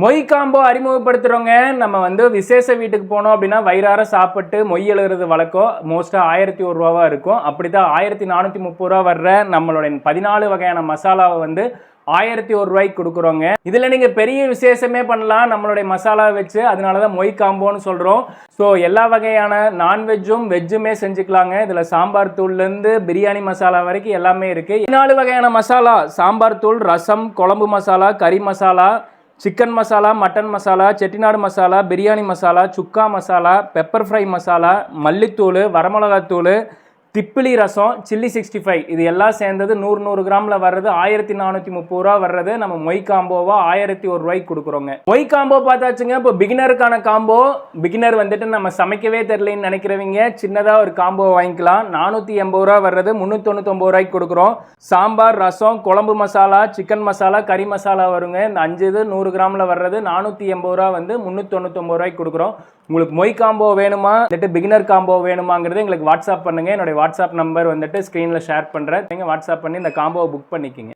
மொய் காம்போ அறிமுகப்படுத்துகிறவங்க நம்ம வந்து விசேஷ வீட்டுக்கு போனோம் அப்படின்னா வயிறார சாப்பிட்டு மொய் எழுகிறது வழக்கம். மோஸ்ட்டாக ஆயிரத்தி ஒரு ரூபாவாக இருக்கும். அப்படி தான் ஆயிரத்தி நானூற்றி முப்பது ரூபா வர்ற நம்மளுடைய பதினாலு வகையான மசாலாவை வந்து ஆயிரத்தி ஒரு ரூபாய்க்கு கொடுக்குறோங்க இதில் நீங்கள் பெரிய விசேஷமே பண்ணலாம். நம்மளுடைய மசாலாவை வச்சு அதனால தான் மொய் காம்போன்னு சொல்கிறோம் ஸோ எல்லா வகையான நான்வெஜ்ஜும் வெஜ்ஜுமே செஞ்சுக்கலாங்க. இதில் சாம்பார் தூள்லேருந்து பிரியாணி மசாலா வரைக்கும் எல்லாமே இருக்குது நாலு வகையான மசாலா. சாம்பார் தூள் ரசம் குழம்பு மசாலா கறி மசாலா சிக்கன் மசாலா மட்டன் மசாலா செட்டிநாடு மசாலா பிரியாணி மசாலா சுக்கா மசாலா பெப்பர் ஃப்ரை மசாலா மல்லித்தூள் வரமிளகாத்தூள் திப்பிலி ரசம் சில்லி சிக்ஸ்டி ஃபைவ் இது எல்லாம் சேர்ந்தது நூறு நூறு கிராமில் வர்றது ஆயிரத்தி நானூற்றி முப்பது ரூபா வர்றது நம்ம மொய் காம்போவா ஆயிரத்தி ஒரு ரூபாய்க்கு கொடுக்குறோங்க. மொய் காம்போ பார்த்தாச்சுங்க இப்போ பிகினருக்கான காம்போ. பிகினர் வந்துட்டு நம்ம சமைக்கவே தெரிலன்னு நினைக்கிறவங்க சின்னதாக ஒரு காம்போ வாங்கிக்கலாம். நானூற்றி எண்பது ரூபா வர்றது முந்நூற்றொண்ணூத்தொம்பது ரூபாய்க்கு கொடுக்குறோம். சாம்பார் ரசம் குழம்பு மசாலா சிக்கன் மசாலா கறி மசாலா வருங்க. இந்த அஞ்சு இது நூறு கிராமில் வர்றது நானூற்றி எண்பது ரூபா வந்து முந்நூற்றொண்ணூத்தொம்பது ரூபாய்க்கு கொடுக்குறோம். உங்களுக்கு மொய் காம்போ வேணுமா? வந்துட்டு பிகினர் காம்போ வேணுமாங்கிறது எங்களுக்கு வாட்ஸ்அப் பண்ணுங்க. என்னுடைய வாட்ஸ்அப் நம்பர் வந்துட்டு ஸ்க்ரீனில் ஷேர் பண்ணுறேன் நீங்கள் வாட்ஸ்அப் பண்ணி இந்த காம்போவை புக் பண்ணிக்கிங்க.